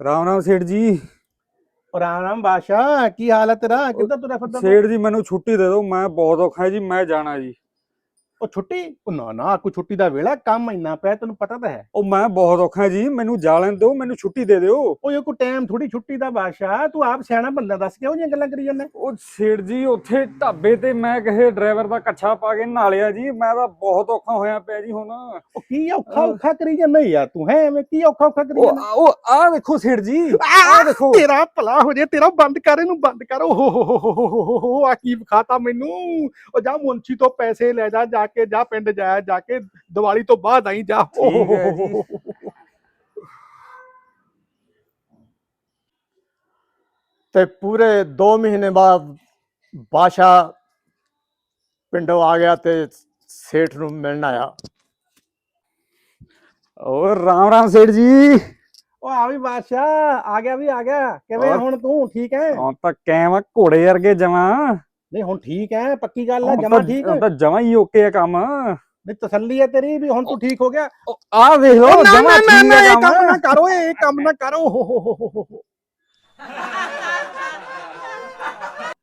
ਰਾਮ ਰਾਮ ਸੇਠ ਜੀ। ਔਰ ਆਰਾਮ ਬਾਸ਼ਾ ਕੀ ਹਾਲ ਹੈ ਤੇਰਾ? ਕਿੱਦਾਂ ਤੁਰਿਆ ਫਿਰਦਾ ਤੂੰ? ਸੇਠ ਜੀ ਮੈਨੂੰ ਛੁੱਟੀ ਦੇ ਦਿਓ ਮੈਂ ਬਹੁਤ ਔਖਾ ਜੀ ਮੈਂ ਜਾਣਾ ਜੀ। ਉਹ ਛੁੱਟੀ? ਉਹ ਨਾ ਨਾ ਕੋਈ ਛੁੱਟੀ ਦਾ ਵੇਲਾ ਕੰਮ ਇੰਨਾ ਪਿਆ ਤੈਨੂੰ ਪਤਾ ਤਾਂ ਹੈ। ਉਹ ਮੈਂ ਬਹੁਤ ਔਖਾ ਜੀ ਮੈਨੂੰ ਜਾ ਲੈਣ ਦਿਓ ਮੈਨੂੰ ਛੁੱਟੀ ਦੇ ਦਿਓ। ਉਹ ਇਹ ਕੋਈ ਟਾਈਮ ਥੋੜੀ ਛੁੱਟੀ ਦਾ ਬਾਸ਼ਾ ਤੂੰ ਆਪ ਸਿਆਣਾ ਬੰਦਾ ਦੱਸ ਕਿਉਂ ਜੀਆਂ ਗੱਲਾਂ ਕਰੀ ਜਾਂਦਾ? ਉਹ ਸੇਠ ਜੀ ਉੱਥੇ ਢਾਬੇ ਤੇ ਮੈਂ ਕਿਸੇ ਡਰਾਈਵਰ ਦਾ ਕੱਛਾ ਪਾ ਕੇ ਨਾਲਿਆ ਜੀ ਮੈਂ ਤਾਂ ਬਹੁਤ ਔਖਾ ਹੋਇਆ ਪਿਆ ਜੀ ਹੁਣ। ਉਹ ਕੀ ਔਖਾ ਔਖਾ ਕਰੀ ਜਾਂਦਾ ਯਾਰ ਤੂੰ ਹੈ ਐਵੇਂ ਕੀ ਔਖਾ ਔਖਾ ਕਰੀ ਜਾਂਦਾ? ਉਹ ਆਹ ਦੇਖੋ ਸੇਠ ਜੀ ਆਹ ਦੇਖੋ ਤੇਰਾ ਭਲਾ ਹੋ ਜੇ ਤੇਰਾ ਬੰਦ ਕਰ ਇਹਨੂੰ ਬੰਦ ਕਰ। ਓਹ ਹੋ ਹੋ ਹੋ ਹੋ ਹੋ ਹੋ ਹੋ ਆ ਕੀ ਵਿਖਾਤਾ ਮੈਨੂੰ? ਉਹ ਜਾ ਮੁੰਸ਼ੀ ਤੋਂ ਪੈਸੇ ਲੈ ਜਾ ਜਾ ਕੇ ਜਾ ਪਿੰਡ ਜਾ ਜਾ ਕੇ ਦੀਵਾਲੀ ਤੋਂ ਬਾਅਦ ਆਈ ਜਾ। ਠੀਕ ਹੈ। ਤੇ ਪੂਰੇ 2 ਮਹੀਨੇ ਬਾਅਦ ਬਾਸ਼ਾ ਪਿੰਡੋਂ ਆ ਗਿਆ ਤੇ ਸੇਠ ਨੂੰ ਮਿਲਣ ਆਇਆ। ਉਹ ਰਾਮ ਰਾਮ ਸੇਠ ਜੀ। ਉਹ ਆ ਵੀ ਬਾਦਸ਼ਾਹ ਆ ਗਿਆ ਵੀ ਆ ਗਿਆ। ਕਿਵੇਂ ਹੋਰ? ਹੁਣ ਤੂੰ ਠੀਕ ਹੈ ਹੁਣ ਤਾਂ ਕੈਮ ਘੋੜੇ ਵਰਗੇ ਜਮਾ ਨਹੀਂ ਹੁਣ ਠੀਕ ਹੈ ਪੱਕੀ ਗੱਲ ਹੈ ਜਮਾ ਠੀਕ? ਹੈ ਤਾਂ ਜਮਾ ਹੀ ਓਕੇ ਆ ਕੰਮ। ਨਹੀਂ ਤਸੱਲੀ ਹੈ ਤੇਰੀ ਵੀ ਹੁਣ ਤੂੰ ਠੀਕ ਹੋ ਗਿਆ। ਆਹ ਦੇਖ ਲਓ ਨਾ ਜਮਾ ਠੀਕ ਆ ਇਹ ਕੰਮ। ਕੰਮ ਨਾ ਕਰੋ ਇਹ ਕੰਮ ਨਾ ਕਰੋ ਹੋ ਹੋ ਹੋ ਹੋ ਹੋ।